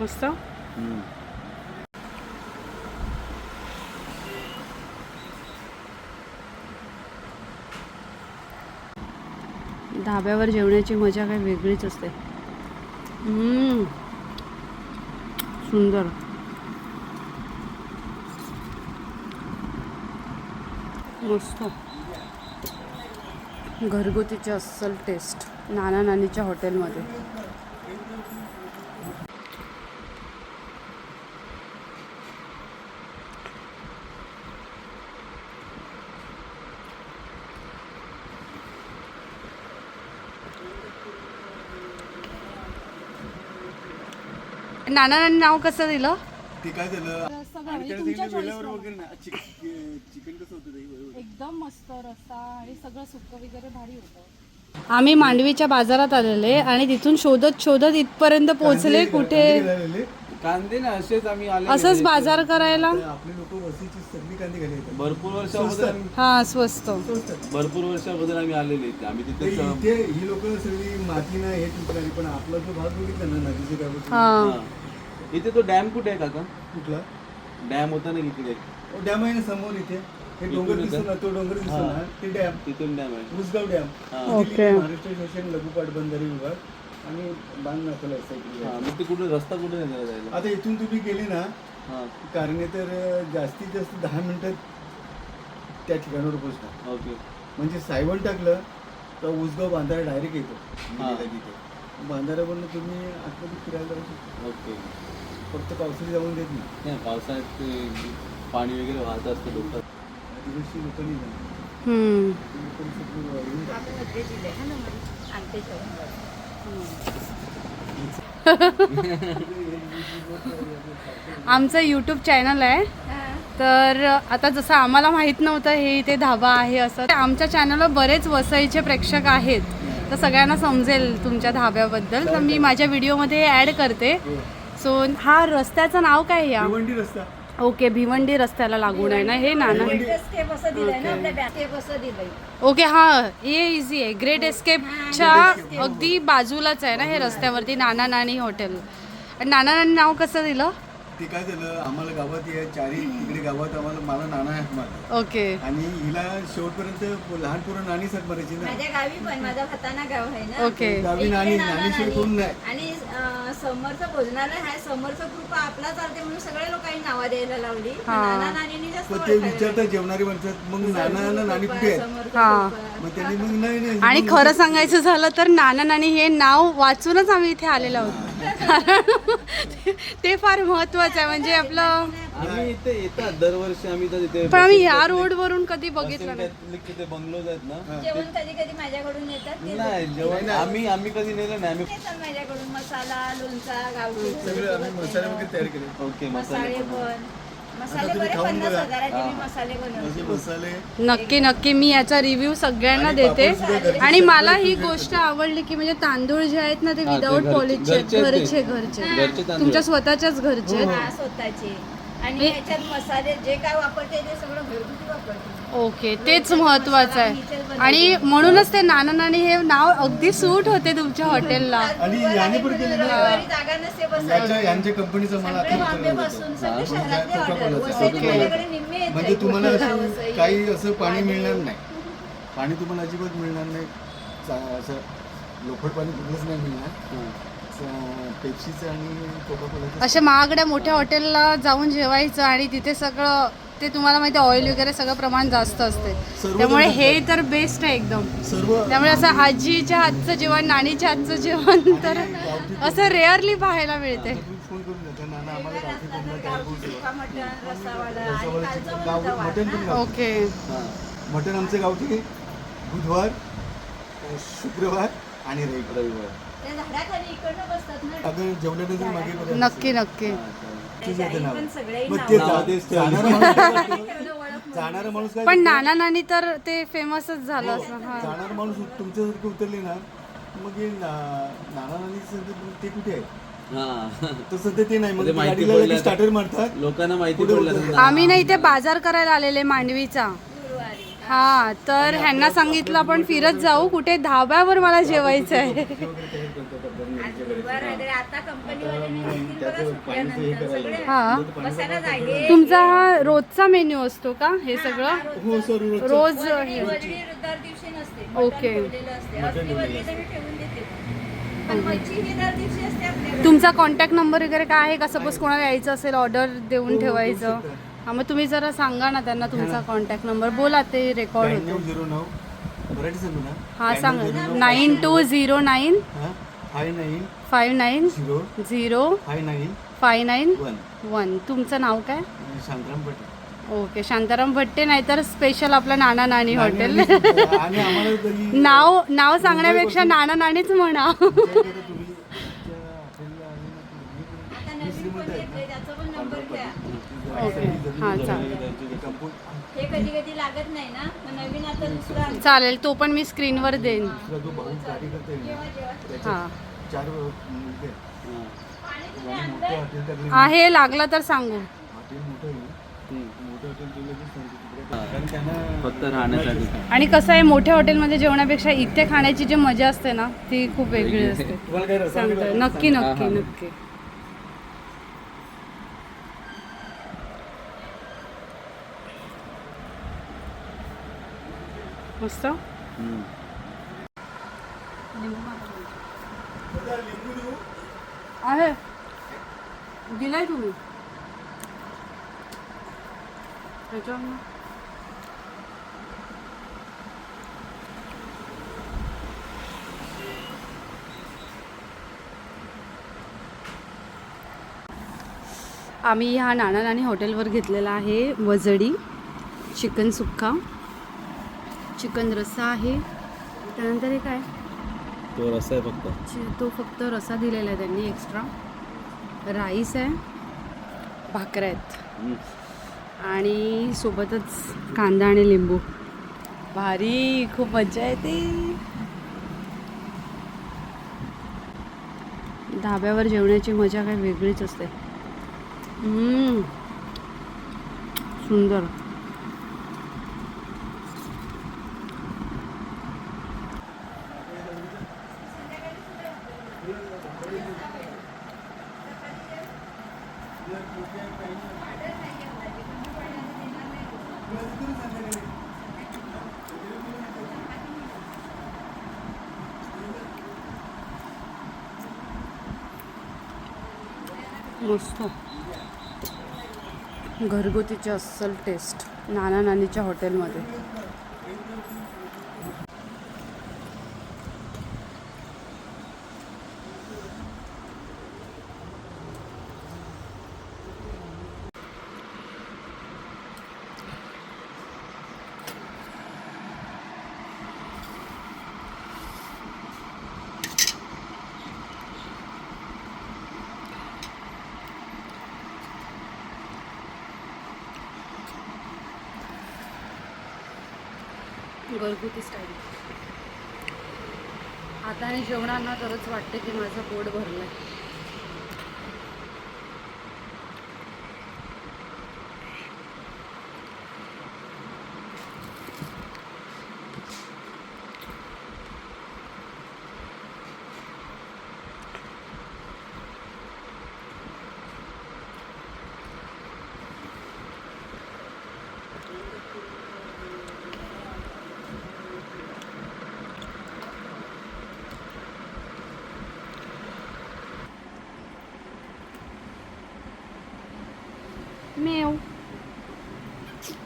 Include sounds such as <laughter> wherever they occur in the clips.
मस्त. धाब्यावर जेवण्याची मजा काही वेगळीच असते. हम्म. सुंदर. मस्त घरगुतीची अस्सल टेस्ट नाना नानीच्या हॉटेलमध्ये. नाना नानी नाव कसं दिलं? ते काय झालं? चिकन कसं होतं एकदम मस्त रस्ता आणि सगळं सुकं वगैरे भारी होतं. आम्ही मांडवीच्या बाजारात आलेले आणि तिथून शोधत शोधत इथपर्यंत पोहोचले कुठे? घालायले. कांदे ना असेच आम्ही आले असंच बाजार करायला? तर आपले लोक वसीची सगळी कांदी घाली येतात. भरपूर वर्षाबद्दल हा स्वस्त. भरपूर वर्षाबद्दल आम्ही आलेले इथे आम्ही अं, इथे ही लोक सगळी माती ना हे तुटणारी पण आपला जो भाग बघितला ना नदीचे काय हा. इथे तो डॅम कुठे आहे काका? कुठला? डॅम होता ना इकडे. डॅम आहे ना समोर इथे. हे डोंगर इकडून दिसतो ना तो डोंगर दिसतो ना ते डॅम. तिथून डॅम आहे. उसगाव डॅम. हा. ओके. महाराष्ट्र शासन लघु पाटबंधारे विभाग आणि बांध नाकाला हा मग ते कुठे रस्ता कुठे त्याला जायला? आता इथून तुम्ही गेले ना हा. कारणे तर अं, जास्तीत जास्त दहा मिनिटात त्या ठिकाणावर पोहोचणार ओके. म्हणजे सायवण टाकलं तर उसगाव बांधारा डायरेक्ट येतो. हा. गेलेला तिथे बांधाऱ्यावरनं तुम्ही आतमध्ये फिरायला जाऊ शकता. ओके. फक्त पावसाळी जाऊन देत नाही. नाही पावसाळ्यात ते पाणी वगैरे वाहत असतं लोक आमचं यूट्यूब चॅनल आहे. तर आता जसं आम्हाला माहीत नव्हतं हे इथे धाबा आहे असं. तर आमच्या चॅनलवर बरेच वसईचे प्रेक्षक आहेत. तर सगळ्यांना समजेल तुमच्या धाब्याबद्दल. तर मी माझ्या व्हिडिओमध्ये ॲड करते. सो हा रस्त्याचं नाव काय आहे या? रस्ता. ओके भिवंडी रस्त्याला लागून आहे ना हे नाना? ओके. हा हे इझी आहे. ग्रेट एस्केपच्या अगदी बाजूलाच आहे ना हे रस्त्यावरती नाना नानी हॉटेल आणि नाना नानी नाव कसं दिलं? ते काय झालं आम्हाला गावात या चारी तिकडे गावात आम्हाला मला नाना आहे मला. ओके. आणि हिला शेवटपर्यंत लहान पोरं नानी साथ मारायची ना. माझ्या गावी पण माझा खताना गाव आहे ना. ओके. गावी नानी नानी. शिवाय कोण नाही. आणि अं, समोरचं भोजनालय आहे समोरचं ग्रुप आपला चालते म्हणून सगळ्या लोकांनी नावं द्यायला लावली हा. नाना नानीने जास्त पण ते विचारतात जेवणारी म्हणतात मग नाना ना नानी कुठे आहेत समोरचं हा. group आहे. मग त्यांनी मग नाही नाही आणि खरं सांगायचं झालं तर नाना नानी हे नाव वाचूनच आम्ही इथे आलेलो आहोत कारण ते- फार महत्वाचं आहे. म्हणजे आपलं आम्ही इथे येतात दरवर्षी आम्ही तर तिथे पण आम्ही ह्या रोड वरून कधी बघितलं नाही. बसंत तिथे बंगलोज आहेत ना. जेवण कधी कधी माझ्याकडून येतात. ते नाही जेवण आम्ही आम्ही कधी नेलं नाही. आम्ही येतात माझ्याकडून मसाला लोणचा गावठी सगळं आम्ही मसाले वगैरे तयार केले. ओके मसाले मसाले पण. तुम्ही खाऊन बघा. मसाले नक्की नक्की. मी याचा रिव्ह्यू सगळ्यांना आणि देते. पापड सुद्धा घरचे आणि सगळे मला ही गोष्ट आवडली की म्हणजे तांदूळ जे आहेत ना ते हा, ते विदाऊट घरचे- पॉलिशचे घरचे ते. घरचे घरचे. घरचे तांदूळ. तुमच्या स्वतःच्याच घरचे आहेत. स्वतःचे. आणि याच्यात मसाले जे काय वापरते ते सगळं घरगुती वापरते. ओके तेच महत्वाचं आहे. आणि म्हणूनच ते नाना नानी हे नाव अगदी सूट होते तुमच्या हॉटेलला. आणि याने पण केले ना रविवारी जागा नसते बसायला याच्या यांच्या कंपनीचं मला सगळे आता होतं. सगळे शहरातले कोका ऑर्डर कोलाचं, वसईला कोका माझ्याकडे निम्मे येत म्हणजे तुम्हाला असं वसई, काही असं पाणी. मिळणार नाही. पाणी तुम्हाला अजिबात मिळणार नाही. चा- असं लोखंड पाणी कुठलंच नाही मिळणार. पेप्सीचं आणि अशा महागड्या मोठ्या हॉटेलला जाऊन जेवायचं आणि तिथे सगळं ते तुम्हाला माहिती ऑइल वगैरे सगळं प्रमाण जास्त असते त्यामुळे हे तर बेस्ट आहे एकदम सर्व त्यामुळे असं आजीच्या हातचं जेवण नानीच्या हातचं जेवण तर असं रेअरली पाहायला मिळते आता तुम्ही फोन करून द्या नाना आम्हाला गावठी कोंबडा. सुका मटण आणि कालचं मटण पण गावठी. ओके हा. मटण आमचं गावठी. बुधवार शुक्रवार आणि रविवार नक्की नक्की. पण? <laughs> नाना नानी तर ते फेमसच झालं असं हा. जाणारा माणूस तुमच्यासारखे उतरले ना मग हे ना- नाना नानी ते कुठे आहे हा. तर सध्या ते नाही मग ते ते माहिती गाडीला पडलं स्टार्टर मारतात. लोकांना माहिती पडलं. आम्ही ना इथे बाजार करायला आलेले मांडवीचा हा तर ह्यांना सांगितलं आपण फिरत जाऊ कुठे धाब्यावर मला जेवायचं आहे. हा तुमचा हा रोजचा मेन्यू असतो का हे सगळं? हो सर रोज हे- ओके. ही तुमचा कॉन्टॅक्ट नंबर वगैरे काय आहे का? सपोज कोणाला यायचं असेल ऑर्डर देऊन हो, ठेवायचं. हा मग तुम्ही जरा सांगा ना त्यांना तुमचा कॉन्टॅक्ट नंबर बोला ते रेकॉर्ड होतो. झिरो नऊ. मराठी सांगू ना हा सांगा. नाईन टू झिरो नाईन हा? Five nine. Five nine zero. Zero five nine. Five nine one. One. तुमचं नाव काय? शांतराम पटेल. ओके शांताराम भट्टे नाहीतर स्पेशल आपलं नाना नानी हॉटेल <laughs> नाव नाव सांगण्यापेक्षा नाना नानीच म्हणा. चालेल. तो पण मी स्क्रीनवर देईन. आहे. लागला तर सांगू. फक्त राहण्यासाठी. आणि कसं आहे मोठ्या हॉटेलमध्ये जेवणापेक्षा इथे खाण्याची जी मजा असते ना ती खूप वेगळी असते. नक्की नक्की नक्की. मस्त आहे. दिलाय तुम्ही. त्याच्यावर आम्ही ह्या नाना नानी हॉटेलवर घेतलेला आहे वजडी चिकन सुक्का. चिकन रस्सा आहे. त्यानंतर हे काय? तो रस्ता आहे फक्त. ची- तो फक्त रसा दिलेला आहे त्यांनी एक्स्ट्रा राईस आहे. भाकऱ्या आहेत. आणि सोबतच कांदा आणि लिंबू. भारी खूप मजा येते. धाब्यावर जेवण्याची मजा काय वेगळीच असते. सुंदर मस्त घरगुतीची अस्सल टेस्ट नाना नानीच्या हॉटेलमध्ये. घरगुती स्टाईल आता आणि जेवणांना तरच वाटते की माझं पोट भरलं आहे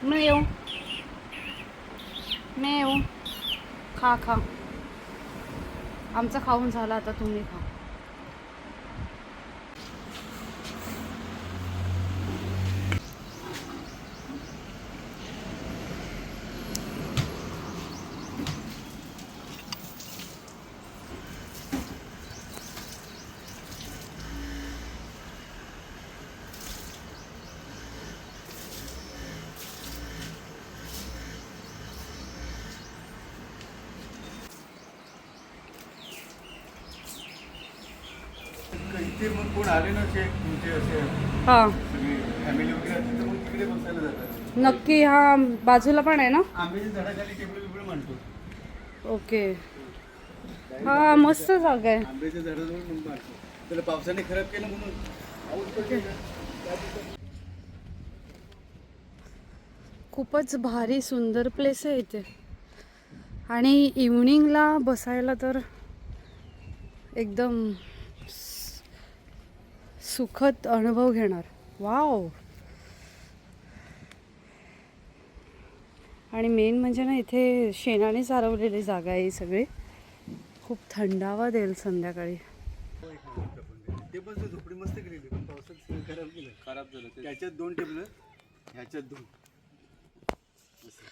Meu. मेव खा खा. आमचं खाऊन झालं आता तुम्ही खा. इथे मग कोण आले ना असे तुमचे असे हां. सगळे फॅमिली वगैरे असतील तर मग तिकडे बसायला जातात. नक्की हा बाजूला पण आहे ना? आंब्याच्या झाडाखाली टेबल बिबल मांडतो ओके. हा मस्त जागा आहे. आंब्याच्या झाडाजवळ मग मांडतो त्याला पावसाने खराब केलं म्हणून. पाऊस. खूपच भारी सुंदर प्लेस आहे इथे. आणि इव्हनिंगला बसायला तर एकदम सुखद अनुभव घेणार. वाव. आणि मेन म्हणजे ना इथे शेणाने सारवलेली जागा आहे ही सगळी. खूप थंडावा देईल संध्याकाळी. ते पण झोपडी मस्त केलेली पण पावसात खराब केलं. खराब झालं ते. त्याच्यात दोन टेबल ह्याच्यात दोन.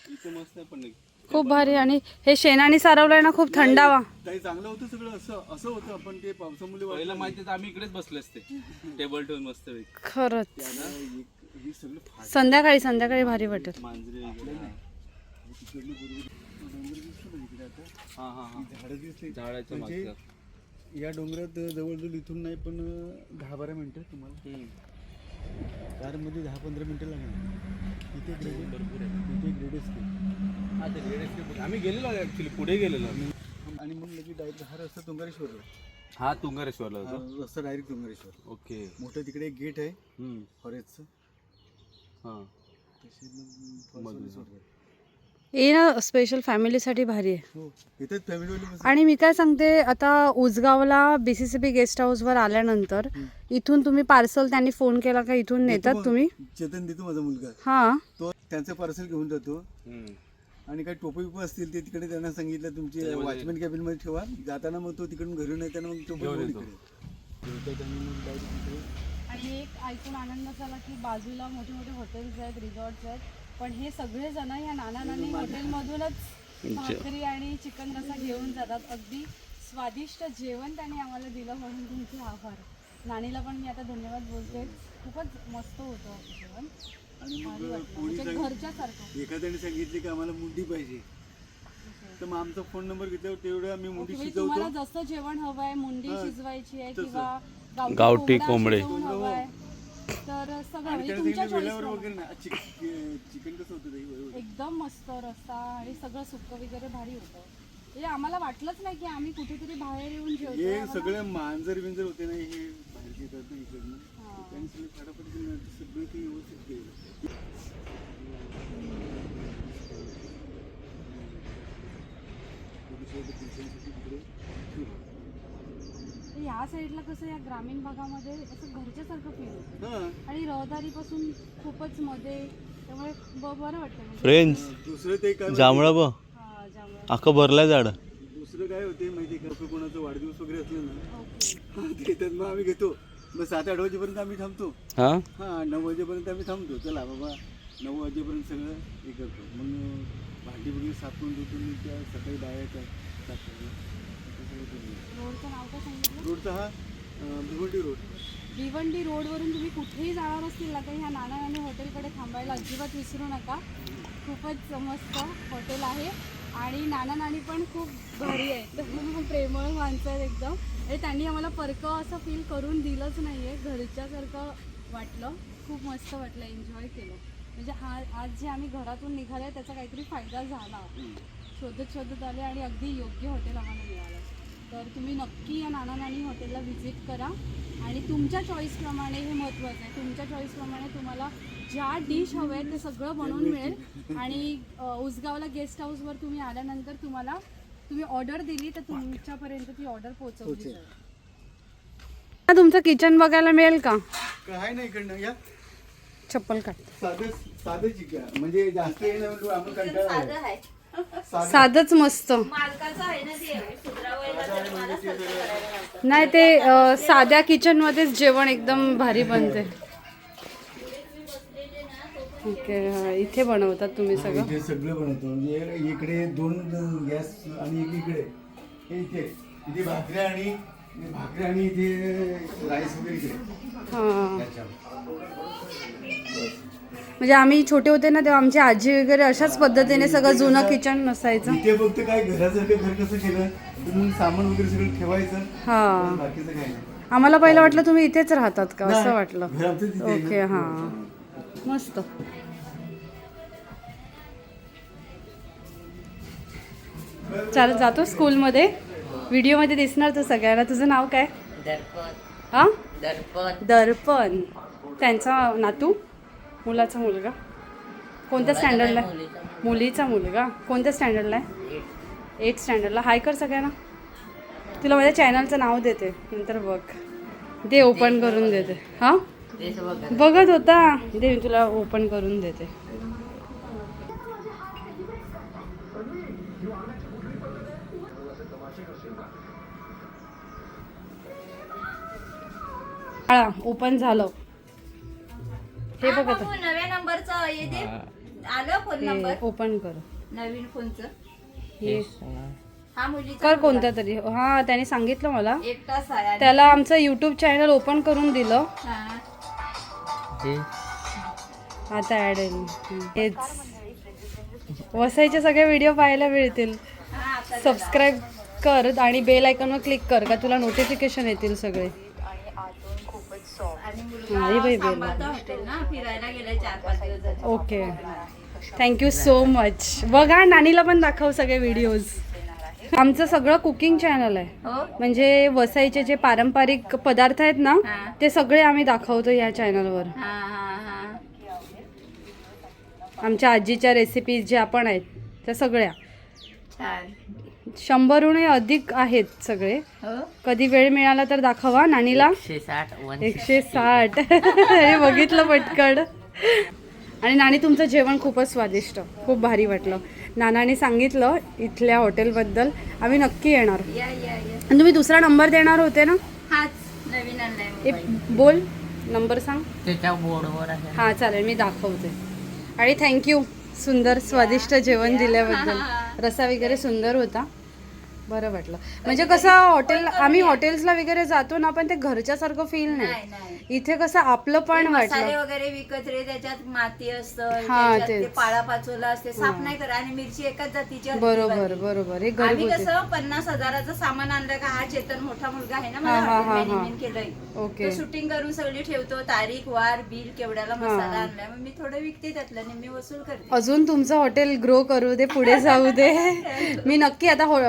इथं मस्त आहे पण नाही. खूप भारी आणि हे शेणाने सारवलंय ना खूप थंडावा. काही चांगलं होतं सगळं असं असं होतं आपण ते पावसामुळे पहिलं. माहिती तर आम्ही इकडेच बसले असते. टेबल ठेवून मस्त. खरंच. ही संध्याकाळी संध्याकाळी भारी वाटेल. मांजरे वगैरे. हा. हा हा हा. झाडं दिसते झाडाच्या म्हणजे या डोंगरात जवळजवळ इथून नाही पण अं, दहा बारा मिनिटं तुम्हाला. कारमध्ये दहा पंधरा मिनिटं लागणार. ग्रेड भरपूर आहे. इथे ग्रेड असते हा ते. आम्ही गेलेलो ऍक्च्युली पुढे गेलेलो. आणि मग लगेच डायरेक्ट हा रस्ता तुंगारेश्वरला. हा तुंगारेश्वरला हा होतो रस्ता डायरेक्ट तुंगारेश्वर. ओके. मोठं तिकडे एक गेट आहे. हम्म. फॉरेस्टचं हा. तशी मग मधून. forest सोडतात. हे ना स्पेशल फॅमिलीसाठी भारी आहे. हो आणि मी काय सांगते आता उजगावला बीसीसीबी गेस्ट हाऊसवर आल्यानंतर इथून तुम्ही पार्सल त्यांनी फोन केला का इथून नेतात तुम्ही चेतन देतो माझा मुलगा. हा. तो त्यांचं पार्सल घेऊन जातो. आणि काही टोपे बिपे असतील ते तिकडे त्यांना सांगितलं तुमचे वॉचमॅन कॅबिनमध्ये ठेवा. जाताना मग तो तिकडून घरून येताना मग टोपे. आणि एक ऐकून आनंद झाला की बाजूला मोठे मोठे हॉटेल्स आहेत रिसॉर्ट्स आहेत. पण हे सगळे जण या नाना नानी हॉटेलमधूनच भाकरी आणि चिकन रसा घेऊन जातात. अगदी स्वादिष्ट जेवण त्यांनी आम्हाला दिलं म्हणून तुमचे आभार. नानीला पण मी आता धन्यवाद बोलते. खूपच मस्त होतं जेवण. म्हणजे घरच्यासारखं एखाद्याने सांगितले की आम्हाला मुंडी पाहिजे. तर मग आमचा फोन नंबर घेतल्यावर तेवढं आम्ही मुंडी म्हणजे तुम्हाला शिजवतो जसं जेवण हवंय मुंडी हा, शिजवायची आहे. किंवा गावठी कोंबडा. शिजवून हवाय. तर सगळं आणि म्हणजे तुमच्या वेळेवर वगैरे ना चिकन कसं होतं ते वेळेवर एकदम मस्त रस्ता आणि सगळं सुक्क वगैरे भारी होतं. म्हणजे आम्हाला वाटलंच नाही की आम्ही कुठेतरी बाहेर येऊन जेवतो हे सगळे मांजर बिंजर होते ना हे बाहेर येतात ना इकडनं. हा. त्यांनी सगळे फटाफट सगळं ते व्यवस्थित केलं पोलिसांचं पोलिसांसाठी तिकडे ठेवलं. तर या साईडला कसं या ग्रामीण भागामध्ये असं घरच्यासारखं फील होतं. हा. आणि रहदारीपासून खूपच मध्ये त्यामुळे ब- बरं वाटतं म्हणजे. फ्रेंड्स दुसरं ते काय जांभळा ब हा ज्यामुळे अख्खं भरलाय झाड. दुसरं काय होते माहिती का? कोणाचा वाढदिवस वगैरे असलं ना ओके. हा, ते येतात मग आम्ही घेतो. मग सात आठ वाजेपर्यंत आम्ही थांबतो. हा? हां नऊ वाजेपर्यंत आम्ही थांबतो. चला बाबा नऊ वाजेपर्यंत सगळं हे करतो. मग भांडी वगैरे साफून धुतून मग त्या सकाळी सगळं करून. रोडचं नाव काय सांगितलं? रोडचा हा भिवंडी रोड. भिवंडी रोडवरून तुम्ही कुठेही जाणार असतील ना तर ह्या नाना नानी हॉटेलकडे थांबायला अजिबात विसरू नका. खूपच मस्त हॉटेल आहे आणि नाना नानी पण खूप भारी आहेत <laughs> प्रेमळ माणसं आहेत एकदम. आणि त्यांनी आम्हाला परकं असं फील करून दिलंच नाही आहे घरच्यासारखं वाटलं. खूप मस्त वाटलं. एन्जॉय केलं. म्हणजे हा आज जे आम्ही घरातून निघालो आहे त्याचा काहीतरी फायदा झाला. शोधत शोधत आले आणि अगदी योग्य हॉटेल आम्हाला मिळालं. तर तुम्ही नक्की या नाना नानी हॉटेलला व्हिजिट करा. आणि तुमच्या चॉईसप्रमाणे हे महत्त्वाचं आहे. तुमच्या चॉईसप्रमाणे तुम्हाला ज्या डिश हव्या आहेत ते सगळं बनवून मिळेल. आणि उसगावला गेस्ट हाऊसवर तुम्ही आल्यानंतर तुम्हाला तुम्ही ऑर्डर दिली तर तुमच्यापर्यंत ती ऑर्डर पोहोचवली. जाईल. तुमचं किचन बघायला मिळेल का? काय नाही इकडनं? या. चप्पल काढ. साधं साधं चिकन म्हणजे जास्त हे नाही कंटाळा आलाय. आहे. साधंच मस्त. नाही ते साध्या किचनमध्येच जेवण एकदम भारी बनते. ओके हा, इथे बनवतात तुम्ही सगळं? इथे सगळं बनवतो. म्हणजे इकडे दोन गॅस आणि एक इकडे. हे इथे. इथे भाकऱ्या आणि भाकरी आणि इथे राईस वगैरे इकडे. हां. म्हणजे आम्ही छोटे होते ना तेव्हा आमची आजी वगैरे अशाच पद्धतीने सगळं जुनं किचन नसायचं. इथे फक्त काय घरासारखं घर कसं केलं? सामान वगैरे सगळं ठेवायचं? हां. बाकीचं काय नाही. आम्हाला पहिलं वाटलं तुम्ही इथेच राहतात का? असं वाटलं. घर आमचं तिथे आहे ना. ओके हां. मस्त. चाल जातो स्कूलमध्ये. व्हिडिओमध्ये दिसणार तू सगळ्यांना. तुझं नाव काय? दर्पण. हां? दर्पण. दर्पण. त्यांचा नातू? मुलाचा मुलगा? कोणत्या स्टँडर्डला आहे? मुलीचा मुलगा. कोणत्या स्टँडर्डला आहे? एट स्टँडर्डला हाय कर सगळ्यांना. तुला माझ्या चॅनलचं नाव देते. नंतर बघ. दे ओपन करून देते. हां? बघत होता. दे मी तुला ओपन करून देते. ओपन झालं. हे हा, बघ आता. बाबू, नव्या नंबरचं हे दे. आलं फोन नंबर. ओपन कर. नवीन फोनचं. हे हा मुलीचा कर कोणता तरी. हा त्याने सांगितलं मला. एक तास आहे आणि- त्याला आमचं युट्यूब चॅनल ओपन करून दिलं. हा. आता ॲड येईल हेच. वसायचे सगळे व्हिडिओ पाहायला मिळतील. हा, आता सबस्क्राईब कर आणि बेल आयकॉनवर क्लिक कर का तुला नोटिफिकेशन येतील सगळे. आणि हा, हे बाई bell. Okay. Thank you so much बघा नानीला पण दाखव सगळे व्हिडिओज आमचं सगळं कुकिंग चॅनल आहे. हो? म्हणजे वसाईचे जे पारंपरिक पदार्थ आहेत ना. ते सगळे आम्ही दाखवतो या चॅनलवर आमच्या आजीच्या रेसिपीज ज्या पण आहेत त्या सगळ्या. शंभरहूनही अधिक आहेत सगळे. हो. कधी वेळ मिळाला तर दाखवा. नानीला? एकशे साठ <laughs> हे बघितलं पटकन. आणि नानी तुमचं जेवण खूपच स्वादिष्ट. खूप भारी वाटलं. नानाने सांगितलं इथल्या हॉटेलबद्दल. आम्ही नक्की येणार. या या या. आणि तुम्ही दुसरा नंबर देणार होते ना. बोल. नंबर सांग. त्याच्या बोर्डवर हां चालेल. मी दाखवते. आणि थँक्यू सुंदर स्वादिष्ट जेवण दिल्याबद्दल. रसा वगैरे सुंदर होता. बरं वाटलं. म्हणजे कसं हॉटेल आम्ही हॉटेल्सला वगैरे जातो ना पण ते घरच्यासारखं फील नाही. इथे कसं आपलं पण मसाले वाटलं. वगैरे विकत रे त्याच्यात माती असतं हा, त्याच्यात ते तेच. पाळा पाचोला असते साफ नाही करा आणि मिरची एकाच जातीची असते बरोबर ती बरोबर. हे आम्ही घरगुती कसं पन्नास हजाराचं सामान आणलं का हा चेतन मोठा मुलगा आहे ना हा, हा, मला हा, हा. मॅनेजमेंट केलंय. ओके. तो शूटिंग करून सगळी ठेवतो तारीख वार बिल केवढ्याला हा. मसाला आणलाय. मग मी थोडं विकते त्यातलं निम्मी वसूल करते. अजून तुमचं हॉटेल ग्रो करू दे पुढे जाऊ दे. <laughs> मी नक्की आता हो-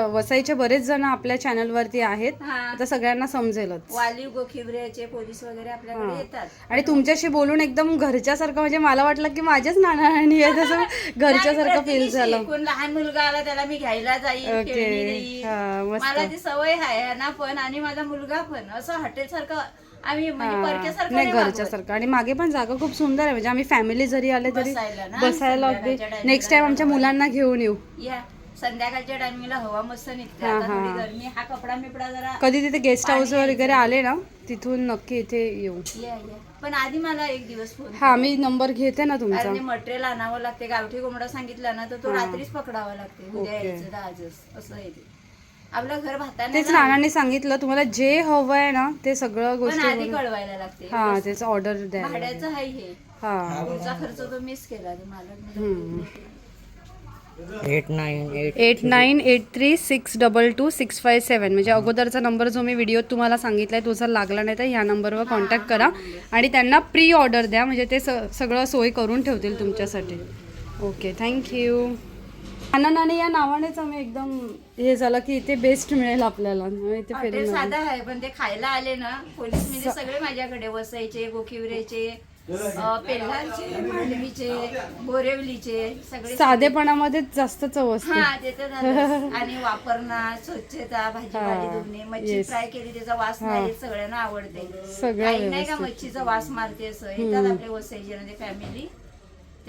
वसईचे बरेच जण आपल्या चॅनलवरती आहेत हा आता सगळ्यांना समजेलच वालीव गोखिबऱ्याचे पोलीस वगैरे आपल्याकडे हा. येतात आणि तुमच्याशी बोलून एकदम घरच्यासारखं म्हणजे मला वाटलं की माझ्याच नानाणी आहे तसं <laughs> घरच्यासारखं नाही, फील झालं कोण लहान मुलगा आला त्याला मी घ्यायला जाईल ओके. खेळणी देईल. हा, मस्त. मला ती सवय आहे ना पण आणि माझा मुलगा पण असं हॉटेल सारखं आम्ही म्हणजे हा. परक्यासारखं नाही नाही वागवत. घरच्यासारखं आणि मागे पण जागा खूप सुंदर आहे म्हणजे आम्ही फॅमिली जरी आले तरी बसायला ना, बसायला अगदी संध्याकाळच्या time नेक्स्ट टाइम आमच्या मुलांना घेऊन येऊ या संध्याकाळच्या टायमिंगला हवा मस्त निघते. हा, आता हा. थोडी गरमी हा कपडा मिपडा जरा कधी तिथे गेस्ट हाऊस वगैरे आले ना तिथून नक्की इथे येऊ. या या. पण आधी मला एक दिवस फोन हा मी नंबर घेते ना तुमचा. मटेरियल आणावं लागते. गावठी कोंबडा सांगितला ना तर तो. रात्रीच पकडावा लागते. उद्या ओके. यायचं तर आजच. असं आहे ते. आपलं घर भाताने तेच नानांनी सांगितलं तुम्हाला जे हवं आहे ना ते सगळं पण गोष्टी आधी कळवायला लागते. हा त्याचं ऑर्डर द्या भाड्याचं आहे हे. हा. पुढचा खर्च तो मिस केला तो मालक हम्म. Eight nine eight eight nine eight three six double two six five seven म्हणजे अगोदरचा नंबर जो मी व्हिडिओत तुम्हाला सांगितला आहे तो जर लागला नाही तर ह्या नंबरवर कॉन्टॅक्ट करा. आणि त्यांना प्री ऑर्डर द्या. म्हणजे ते स सगळं सोय करून ठेवतील तुमच्यासाठी. ओके थँक्यू नाना नानी या नावानेच आम्ही एकदम हे झालं की इथे बेस्ट मिळेल आपल्याला. म्हणून इथे फिरून. साधा आहे पण ते खायला आले ना पोलीस म्हणजे सगळे माझ्याकडे वसायचे गोखिवरेचे पेल्हारचे मांडवीचे बोरेवलीचे सगळे साधेपणामध्येच जास्त चव असते हा ते तर झालंच. आणि वापरणार स्वच्छता भाजीपाली हा, धुणे मच्छी yes. फ्राय केली त्याचा वास नाही सगळ्यांना आवडते सगळं काही नाही का व्यवस्थित. मच्छीचा वास मारते असं येतात आपले वसायचे म्हणजे फॅमिली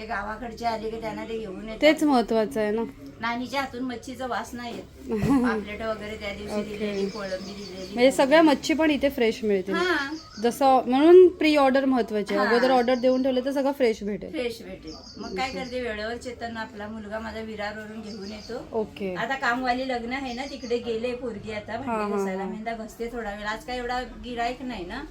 ते गावाकडचे आले की त्यांना ते घेऊन तेच येतात महत्वाचं आहे ना. नानीच्या हातून मच्छीचा वास नाही येत. <laughs> पापलेट वगैरे त्या दिवशी दिलेली कोळंबी दिलेली. म्हणजे सगळ्या मच्छी पण इथे फ्रेश मिळतील. हा. जसं म्हणून प्री ऑर्डर महत्वाची आहे. अगोदर ऑर्डर देऊन ठेवले तर सगळं फ्रेश भेटेल. फ्रेश भेटेल. मग काय करते वेळेवर चेतन आपला मुलगा माझा विरारवरून घेऊन येतो. ओके. आता कामवाली लग्न आहे ना तिकडे गेले पोरगी आता भांडे घासायला. आता घसते थोडा वेळ. आज काय एवढा गिरायक नाही ना?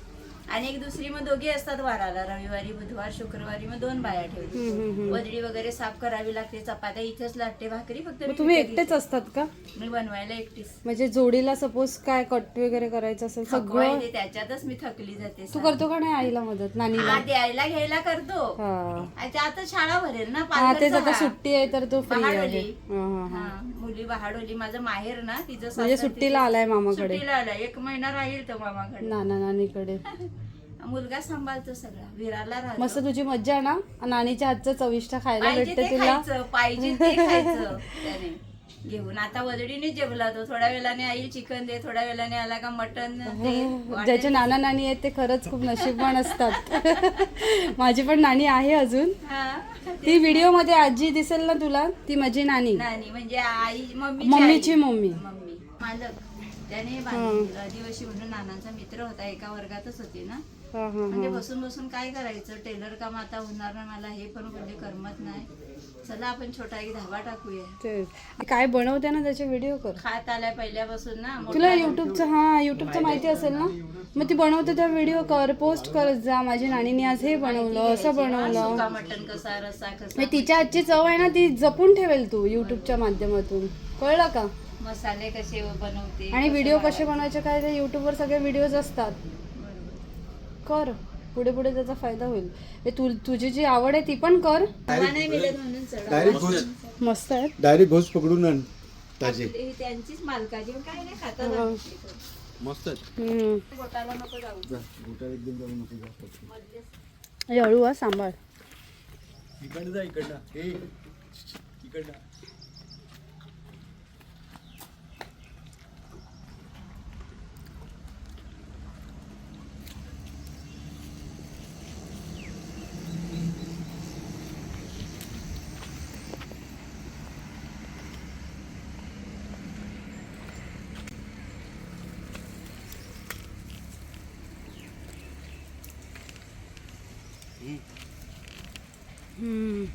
आणि एक दुसरी मग दोघी असतात वाराला रविवारी बुधवार शुक्रवारी मग दोन बाया ठेवली वजडी वगैरे साफ करावी लागते चपात्या इथेच लागते भाकरी फक्त मग तुम्ही एकटेच असतात का. मी बनवायला एकटीच. म्हणजे जोडीला सपोज काय कट वगैरे करायचं असेल थकवा सगळं येते, त्याच्यातच मी थकली जाते तू करतो का नाही आईला मदत नानीला? हा, द्यायला घ्यायला करतो. हा. अच्छा, आता शाळा भरेल ना हा तेच पालघरचा आता हा. सुट्टी आहे तर तो फ्री आहे. हा, हा, हा. हा, मुली बहाडोली माझं माहेर ना तिचं म्हणजे सासर सुट्टीला आलाय मामाकडे. सुट्टीला आला एक महिना राहील तो मामाकडे. नाना नानीकडे. <laughs> मुलगा सांभाळतो सगळा विराला राहतो. मस्त तुझी मज्जा आहे ना? नानीच्या हातचं चविष्ट खायला पाहिजे भेटते ते तुला? खायचं पाहिजे ते खायचं. <laughs> त्याने घेऊन. आता वजडीने जेवला तो. थोड्या वेळाने आई चिकन दे थोड्या वेळाने आला का मटन दे वाटेल ज्याचे नाना नानी आहेत ते खरंच खूप नशीबवान असतात. <laughs> माझी पण नानी आहे अजून. हा. ती व्हिडिओमध्ये आजी दिसेल ना तुला? ती माझी नानी. नानी म्हणजे आई मम्मी मम्मीची मम्मी. मम्मी. मालक. त्याने. आदिवासी म्हणून नानांचा मित्र होता. एका वर्गातच होती ना? हा हा म्हणजे बसून बसून काय करायचं? टेलर काम आता होणार ना मला हे पण बोलले करमत नाही. चला आपण छोटा एक धाबा टाकूया. काय बनवते ना त्याचे व्हिडिओ कर. खात आलाय पहिल्यापासून ना तुला युट्यूबचं हा युट्यूबचं माहिती असेल ना? मग ती बनवते त्या व्हिडिओ कर पोस्ट करत जा. माझ्या नानीने आज हे बनवलं असं बनवलं. मटन कसा रस्सा कसा? म्हणजे तिच्या आजची चव आहे ना ती जपून ठेवेल तू युट्यूबच्या माध्यमातून. कळलं का? मसाले कसे बनवते आणि व्हिडिओ कसे बनवायचे काय ते युट्यूबवर सगळे व्हिडिओज असतात. कर. पुढे पुढे त्याचा फायदा होईल. हे तू तुझी जी आवड आहे ती पण कर. नाही मिळत म्हणून चढ डायरेक्ट घोस मस्त आहे. डायरेक्ट घोस पकडून आण ताजे. ही त्यांचीच मालकाची. काय नाही खातात मस्त आहेत. हम्म. पोटाला नको जाऊ. जा गोटा एकदम जाऊ नको जा. हे हळू हा सांभाळ. इकडनं जा इकडनं हे इकडनं हम्म.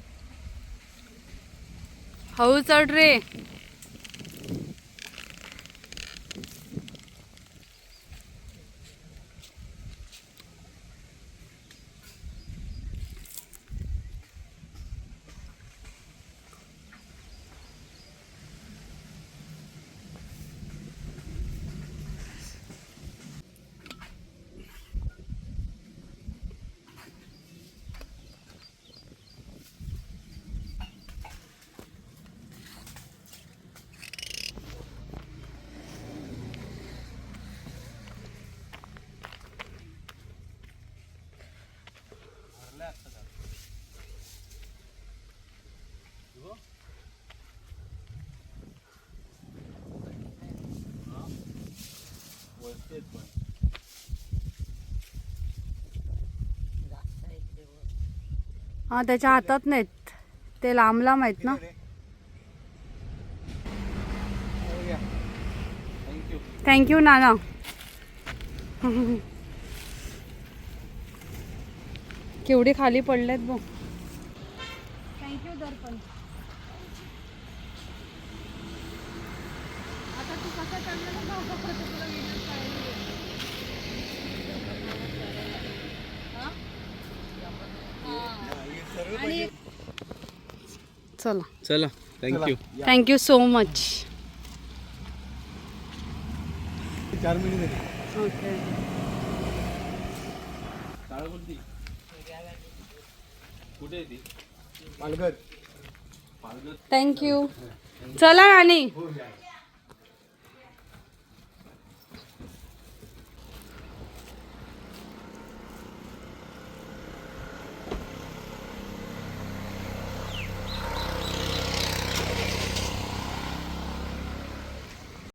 हळू चढ रे. हा त्याच्या हातात नाहीत. ते लांब लांब आहेत ना. थँक्यू नाना. <laughs> केवढे खाली पडलेत बघ. Thank you Darpan. आता तू कसा चढला ना तुला व्हिडिओ चला. चला थँक्यू थँक्यू सो मच चार झाले. ओके कुठे ती? पालघर. पालघर थँक्यू चला राणी.